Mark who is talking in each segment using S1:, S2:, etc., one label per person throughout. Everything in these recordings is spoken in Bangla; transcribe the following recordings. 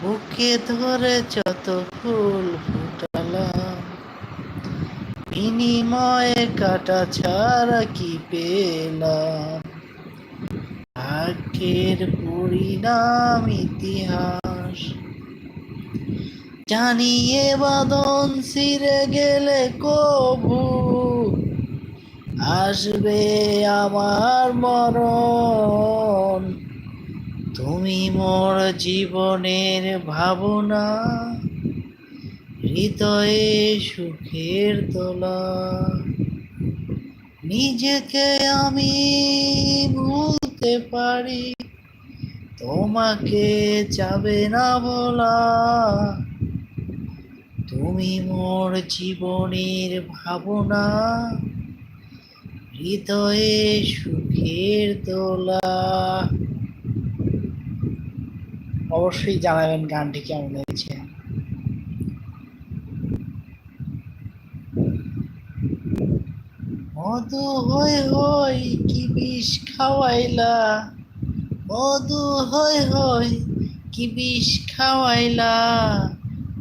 S1: বুকে ধরে যত ফুল ফুটালাম, বিনিময়ে কাটা ছাড়া কি পেলাম? ভাগ্যের পরিণাম ইতিহাস। জানিয়ে বাদন সিরে গেলে কবু, আসবে আমার মরণ। তুমি মোর জীবনের ভাবনা, হৃদয়ে সুখের তোলা। নিজেকে আমি ভুলতে পারি, তোমাকে যাবে না বলা। তুমি মোর জীবনের ভাবনা, হৃদয়ে সুখের দোলা অবশ্যই জানাবেন গানটি কেমন হয়েছে মধু হই হই কি বিষ খাওয়াইলা। মধু হই হই কি বিষ খাওয়াইলা।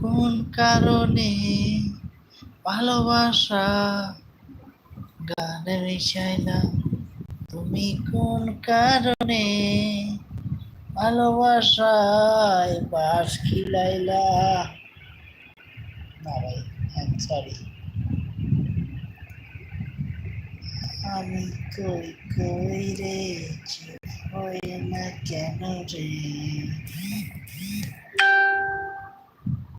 S1: কোন কারণে ভালোবাসা গানে মিশাইলা? তুমি কোন কারণে ভালোবাসায় বাস খিলাইলা। না ভাই সরি আমি কই কই রে হয় না কেন রে?